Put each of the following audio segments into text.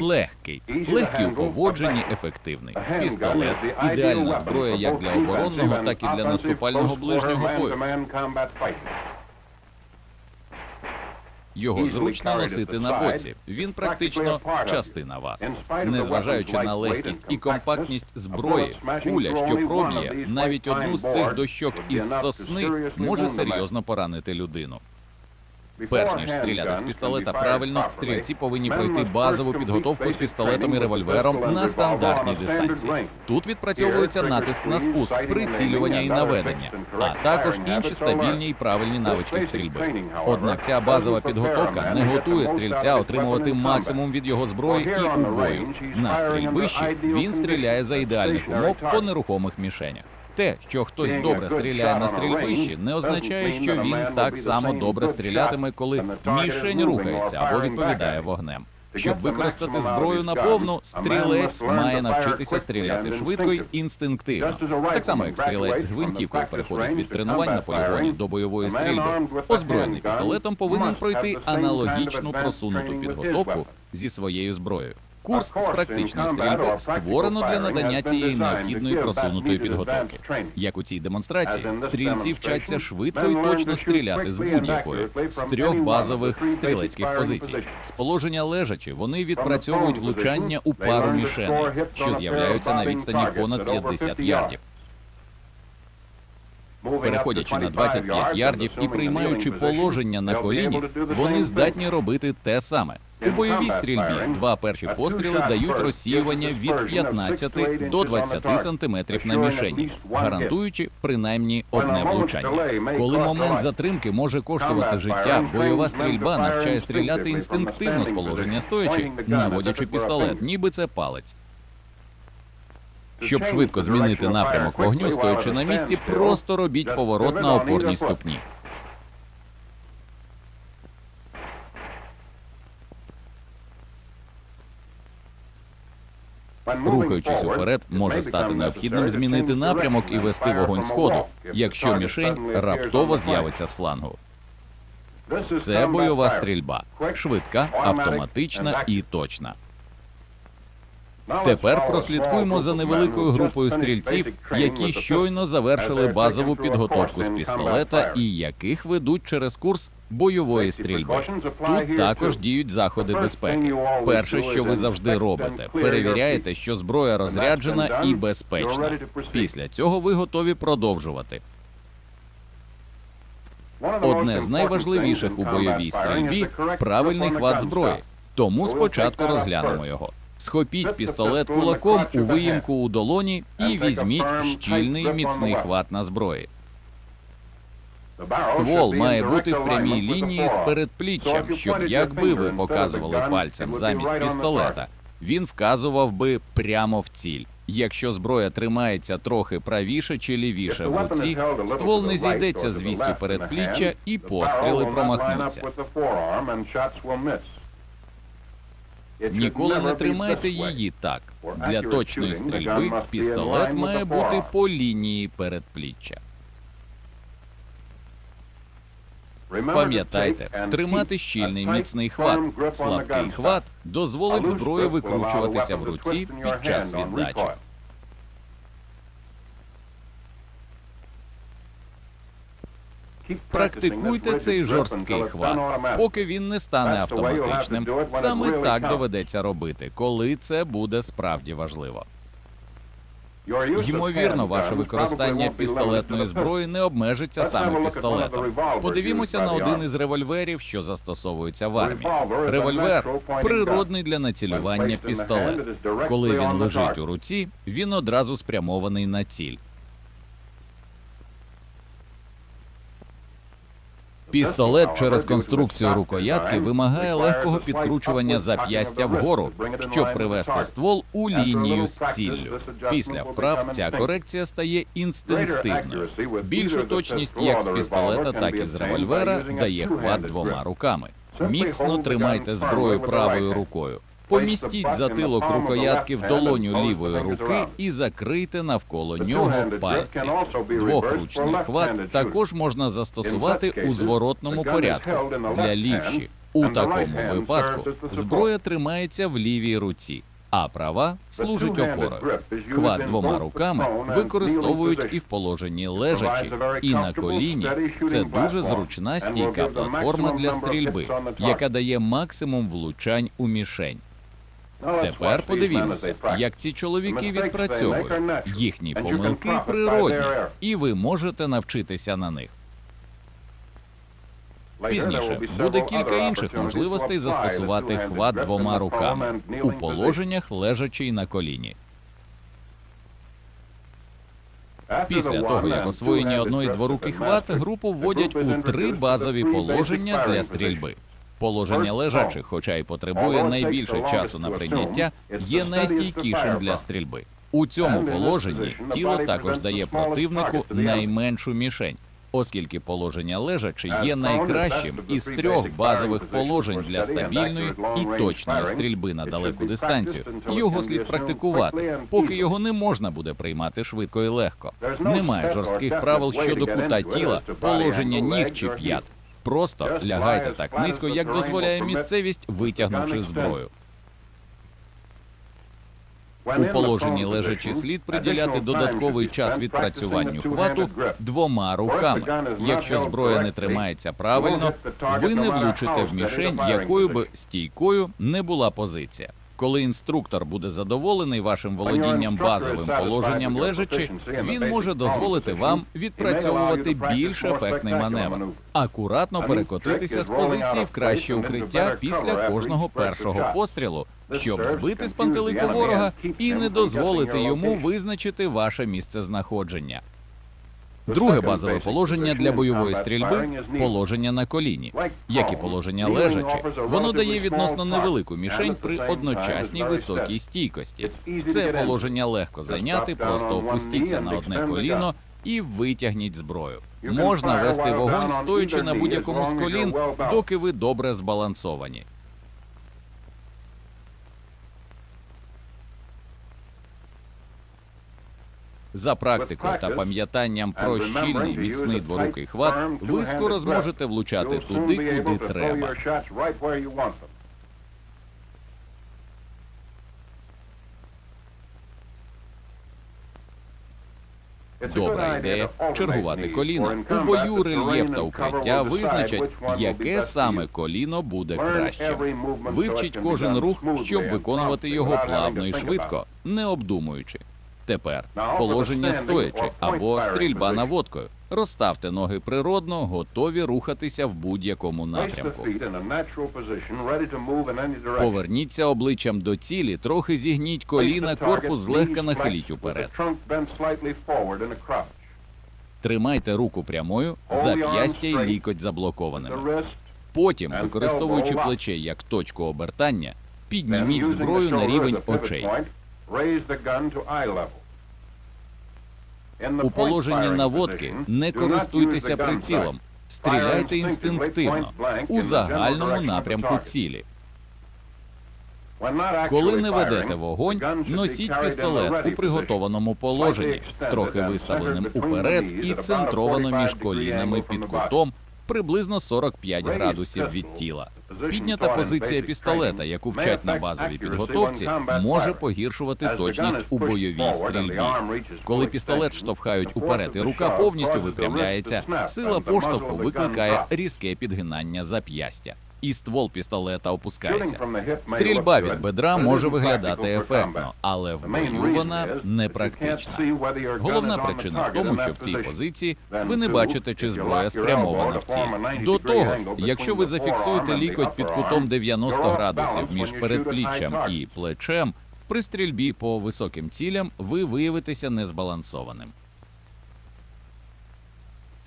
Легкий, легкий у поводженні, ефективний. Пістолет ідеальна зброя як для оборонного, так і для наступального ближнього бою. Його зручно носити на боці. Він практично частина вас. Незважаючи на легкість і компактність зброї, куля, що проб'є навіть одну з цих дощок із сосни, може серйозно поранити людину. Перш ніж стріляти з пістолета правильно, стрільці повинні пройти базову підготовку з пістолетом і револьвером на стандартній дистанції. Тут відпрацьовується натиск на спуск, прицілювання і наведення, а також інші стабільні і правильні навички стрільби. Однак ця базова підготовка не готує стрільця отримувати максимум від його зброї і у бою. На стрільбищі він стріляє за ідеальних умов по нерухомих мішенях. Те, що хтось добре стріляє на стрільбищі, не означає, що він так само добре стрілятиме, коли мішень рухається або відповідає вогнем. Щоб використати зброю наповну, стрілець має навчитися стріляти швидко й інстинктивно. Так само, як стрілець з гвинтівкою переходить від тренувань на полігоні до бойової стрільби. Озброєний пістолетом повинен пройти аналогічну просунуту підготовку зі своєю зброєю. Курс з практичної стрільби створено для надання цієї необхідної просунутої підготовки. Як у цій демонстрації, стрільці вчаться швидко і точно стріляти з будь-якої з трьох базових стрілецьких позицій. З положення лежачи вони відпрацьовують влучання у пару мішеней, що з'являються на відстані понад 50 ярдів. Переходячи на 25 ярдів і приймаючи положення на коліні, вони здатні робити те саме. У бойовій стрільбі два перші постріли дають розсіювання від 15 до 20 сантиметрів на мішені, гарантуючи принаймні одне влучання. Коли момент затримки може коштувати життя, бойова стрільба навчає стріляти інстинктивно з положення стоячи, наводячи пістолет, ніби це палець. Щоб швидко змінити напрямок вогню, стоячи на місці, просто робіть поворот на опорній ступні. Рухаючись уперед, може стати необхідним змінити напрямок і вести вогонь сходу, якщо мішень раптово з'явиться з флангу. Це бойова стрільба, швидка, автоматична і точна. Тепер прослідкуємо за невеликою групою стрільців, які щойно завершили базову підготовку з пістолета і яких ведуть через курс бойової стрільби. Тут також діють заходи безпеки. Перше, що ви завжди робите, перевіряєте, що зброя розряджена і безпечна. Після цього ви готові продовжувати. Одне з найважливіших у бойовій стрільбі правильний хват зброї. Тому спочатку розглянемо його. Схопіть пістолет кулаком у виїмку у долоні і візьміть щільний міцний хват на зброї. Ствол має бути в прямій лінії з передпліччям, щоб якби ви показували пальцем замість пістолета, він вказував би прямо в ціль. Якщо зброя тримається трохи правіше чи лівіше в руці, ствол не зійдеться з вісю передпліччя і постріли промахнуться. Ніколи не тримайте її так. Для точної стрільби пістолет має бути по лінії передпліччя. Пам'ятайте, тримати щільний міцний хват. Слабкий хват дозволить зброї викручуватися в руці під час віддачі. Практикуйте цей жорсткий хват, поки він не стане автоматичним. Саме так доведеться робити, коли це буде справді важливо. Ймовірно, ваше використання пістолетної зброї не обмежиться саме пістолетом. Подивімося на один із револьверів, що застосовується в армії. Револьвер природний для націлювання пістолет. Коли він лежить у руці, він одразу спрямований на ціль. Пістолет через конструкцію рукоятки вимагає легкого підкручування зап'ястя вгору, щоб привести ствол у лінію з ціллю. Після вправ ця корекція стає інстинктивною. Більшу точність як з пістолета, так і з револьвера дає хват двома руками. Міцно тримайте зброю правою рукою. Помістіть затилок рукоятки в долоню лівої руки і закрийте навколо нього пальці. Двохручний хват також можна застосувати у зворотному порядку для лівші. У такому випадку зброя тримається в лівій руці, а права служить опорою. Хват двома руками використовують і в положенні лежачі, і на коліні. Це дуже зручна стійка платформа для стрільби, яка дає максимум влучань у мішень. Тепер подивімося, як ці чоловіки відпрацьовують. Їхні помилки природні, і ви можете навчитися на них. Пізніше буде кілька інших можливостей застосувати хват двома руками у положеннях лежачи на коліні. Після того, як освоєні одної дворукий хват, групу вводять у три базові положення для стрільби. Положення лежачих, хоча й потребує найбільше часу на прийняття, є найстійкішим для стрільби. У цьому положенні тіло також дає противнику найменшу мішень, оскільки положення лежачи є найкращим із трьох базових положень для стабільної і точної стрільби на далеку дистанцію. Його слід практикувати, поки його не можна буде приймати швидко і легко. Немає жорстких правил щодо кута тіла, положення ніг чи п'ят. Просто лягайте так низько, як дозволяє місцевість, витягнувши зброю. У положенні лежачи слід приділяти додатковий час відпрацюванню хвату двома руками. Якщо зброя не тримається правильно, ви не влучите в мішень, якою би стійкою не була позиція. Коли інструктор буде задоволений вашим володінням базовим положенням лежачи, він може дозволити вам відпрацьовувати більш ефектний маневр, акуратно перекотитися з позиції в краще укриття після кожного першого пострілу, щоб збити з пантелику ворога і не дозволити йому визначити ваше місце знаходження. Друге базове положення для бойової стрільби положення на коліні, як і положення лежачи, воно дає відносно невелику мішень при одночасній високій стійкості. Це положення легко зайняти, просто опустіться на одне коліно і витягніть зброю. Можна вести вогонь, стоячи на будь-якому з колін, доки ви добре збалансовані. За практикою та пам'ятанням про щільний міцний дворукий хват, ви скоро зможете влучати туди, куди треба. Добра ідея чергувати коліна. У бою рельєф та укриття визначать, яке саме коліно буде краще. Вивчіть кожен рух, щоб виконувати його плавно і швидко, не обдумуючи. Тепер положення стоячи або стрільба наводкою. Розставте ноги природно, готові рухатися в будь-якому напрямку. Поверніться обличчям до цілі, трохи зігніть коліна, корпус злегка нахиліть уперед. Тримайте руку прямою, зап'ястя й лікоть заблокованими. Потім, використовуючи плече як точку обертання, підніміть зброю на рівень очей. У положенні наводки не користуйтеся прицілом, стріляйте інстинктивно у загальному напрямку цілі. Коли не ведете вогонь, носіть пістолет у приготованому положенні, трохи виставленим уперед і центровано між колінами під кутом приблизно 45 градусів від тіла. Піднята позиція пістолета, яку вчать на базовій підготовці, може погіршувати точність у бойовій стрільбі. Коли пістолет штовхають уперед і рука повністю випрямляється, сила поштовху викликає різке підгинання зап'ястя. І ствол пістолета опускається. Стрільба від бедра може виглядати ефектно, але в бою вона непрактична. Головна причина в тому, що в цій позиції ви не бачите, чи зброя спрямована в ціль. До того ж, якщо ви зафіксуєте лікоть під кутом 90 градусів між передпліччям і плечем, при стрільбі по високим цілям ви виявитеся незбалансованим.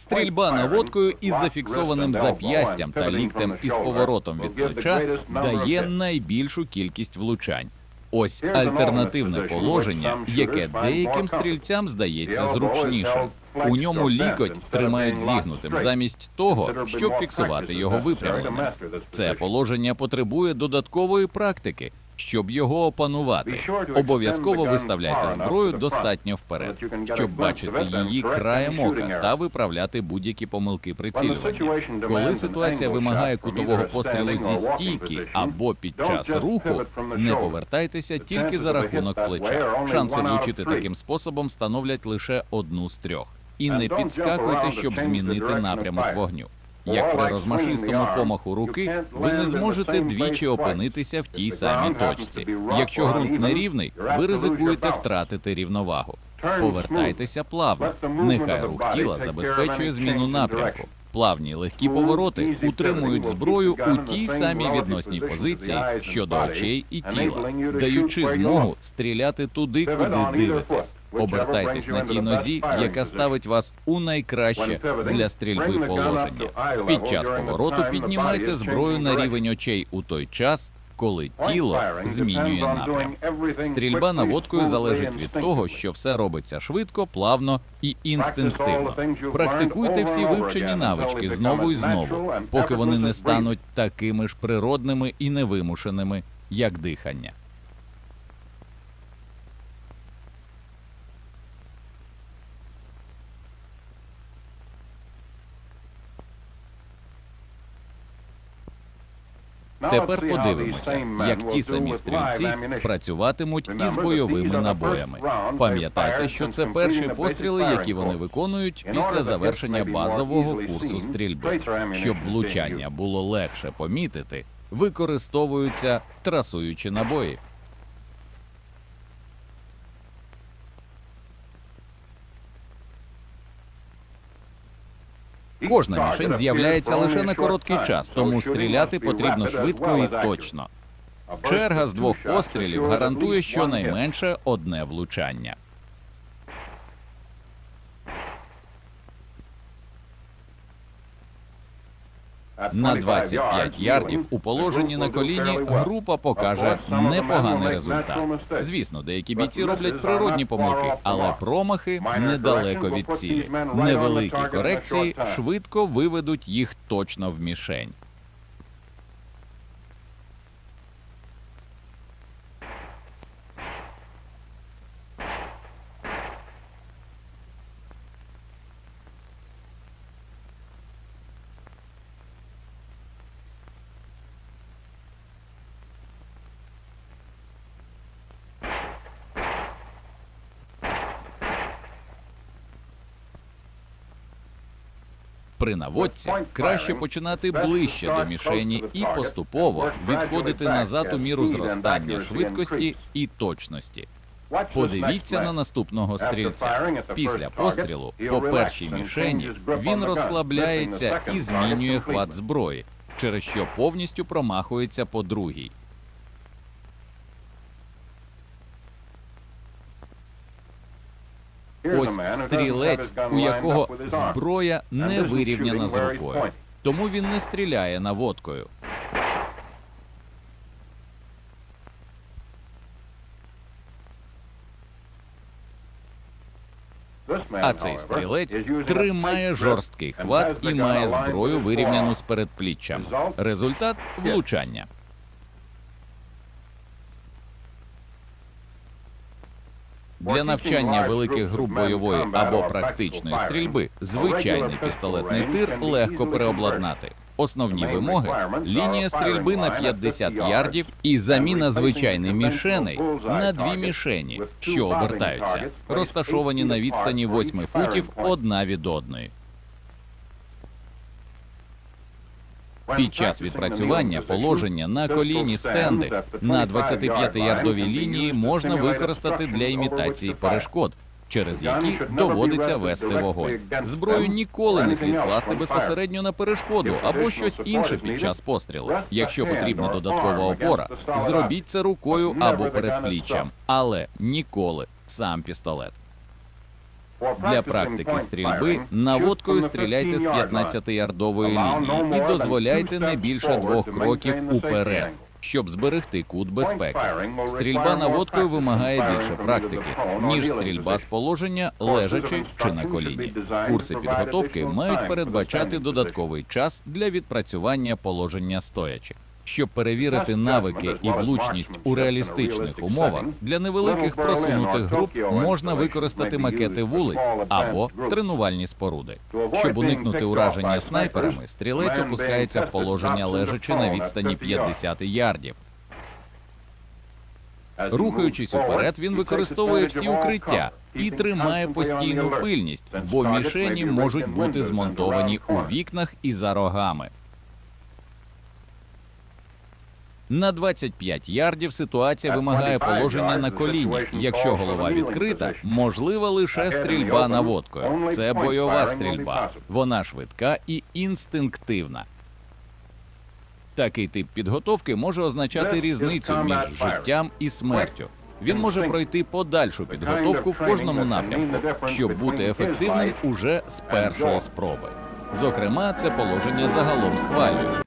Стрільба наводкою із зафіксованим зап'ястям та ліктем із поворотом від плеча дає найбільшу кількість влучань. Ось альтернативне положення, яке деяким стрільцям здається зручнішим. У ньому лікоть тримають зігнутим замість того, щоб фіксувати його випрямленим. Це положення потребує додаткової практики, Щоб його опанувати, обов'язково виставляйте зброю достатньо вперед, щоб бачити її краєм ока та виправляти будь-які помилки прицілювання. Коли ситуація вимагає кутового пострілу зі стійки або під час руху, не повертайтеся тільки за рахунок плеча. Шанси влучити таким способом становлять лише одну з трьох. І не підскакуйте, щоб змінити напрямок вогню. Як при розмашистому помаху руки, ви не зможете двічі опинитися в тій самій точці. Якщо ґрунт нерівний, ви ризикуєте втратити рівновагу. Повертайтеся плавно. Нехай рух тіла забезпечує зміну напрямку. Плавні легкі повороти утримують зброю у тій самій відносній позиції щодо очей і тіла, даючи змогу стріляти туди, куди дивитесь. Обертайтесь на тій нозі, яка ставить вас у найкраще для стрільби положення. Під час повороту піднімайте зброю на рівень очей у той час, коли тіло змінює напрям. Стрільба наводкою залежить від того, що все робиться швидко, плавно і інстинктивно. Практикуйте всі вивчені навички знову і знову, поки вони не стануть такими ж природними і невимушеними, як дихання. Тепер подивимося, як ті самі стрільці працюватимуть із бойовими набоями. Пам'ятайте, що це перші постріли, які вони виконують після завершення базового курсу стрільби. Щоб влучання було легше помітити, використовуються трасуючі набої. Кожна мішень з'являється лише на короткий час, тому стріляти потрібно швидко і точно. Черга з двох пострілів гарантує щонайменше одне влучання. На 25 ярдів у положенні на коліні група покаже непоганий результат. Звісно, деякі бійці роблять природні помилки, але промахи недалеко від цілі. Невеликі корекції швидко виведуть їх точно в мішень. При наводці краще починати ближче до мішені і поступово відходити назад у міру зростання швидкості і точності. Подивіться на наступного стрільця. Після пострілу по першій мішені він розслабляється і змінює хват зброї, через що повністю промахується по другій. Ось стрілець, у якого зброя не вирівняна з рукою, тому він не стріляє наводкою. А цей стрілець тримає жорсткий хват і має зброю вирівняну з передпліччям. Результат влучання. Для навчання великих груп бойової або практичної стрільби звичайний пістолетний тир легко переобладнати. Основні вимоги лінія стрільби на 50 ярдів і заміна звичайних мішеней на дві мішені, що обертаються, розташовані на відстані 8 футів одна від одної. Під час відпрацювання положення на коліні стенди на 25-ярдовій лінії можна використати для імітації перешкод, через які доводиться вести вогонь. Зброю ніколи не слід класти безпосередньо на перешкоду або щось інше під час пострілу. Якщо потрібна додаткова опора, зробіть це рукою або передпліччям, але ніколи сам пістолет. Для практики стрільби наводкою стріляйте з 15-ярдової лінії і дозволяйте не більше двох кроків уперед, щоб зберегти кут безпеки. Стрільба наводкою вимагає більше практики, ніж стрільба з положення лежачи чи на коліні. Курси підготовки мають передбачати додатковий час для відпрацювання положення стоячи. Щоб перевірити навики і влучність у реалістичних умовах, для невеликих просунутих груп можна використати макети вулиць або тренувальні споруди. Щоб уникнути ураження снайперами, стрілець опускається в положення лежачи на відстані 50 ярдів. Рухаючись уперед, він використовує всі укриття і тримає постійну пильність, бо мішені можуть бути змонтовані у вікнах і за рогами. На 25 ярдів ситуація вимагає положення на коліні. Якщо голова відкрита, можлива лише стрільба наводкою. Це бойова стрільба. Вона швидка і інстинктивна. Такий тип підготовки може означати різницю між життям і смертю. Він може пройти подальшу підготовку в кожному напрямку, щоб бути ефективним уже з першої спроби. Зокрема, це положення загалом схвалюють.